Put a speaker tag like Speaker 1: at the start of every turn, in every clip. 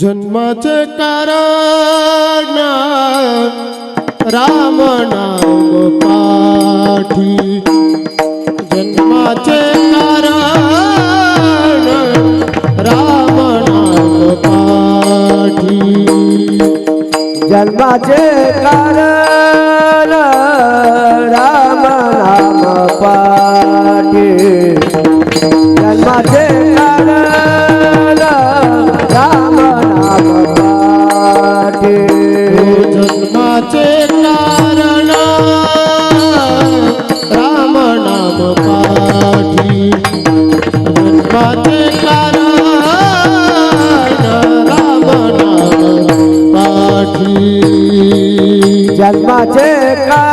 Speaker 1: जन्माचे कारण राम नाम पाठी. जन्माचे कारण राम नाम पाठी.
Speaker 2: जन्माचे कारण राम नाम पाठी.
Speaker 1: જન્મ
Speaker 2: છે કા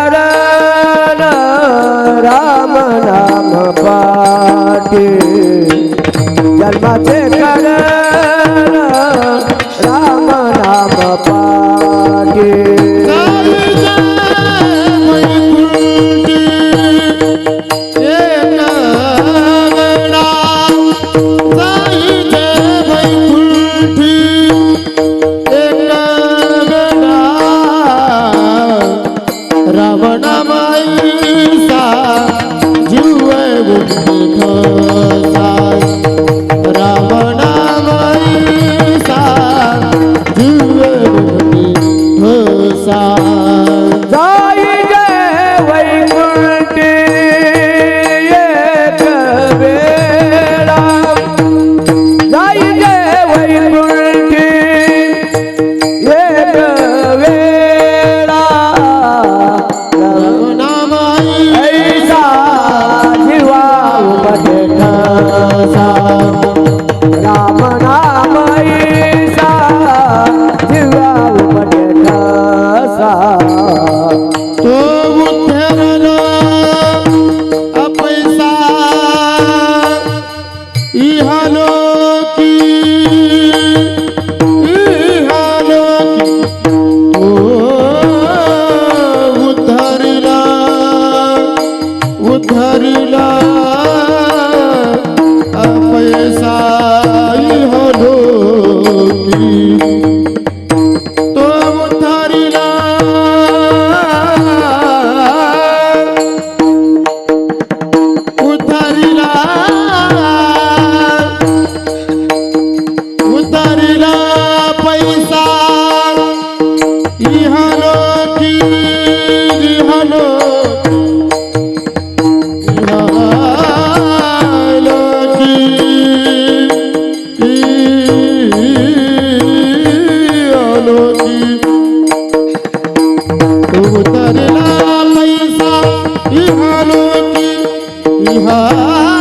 Speaker 2: Ah.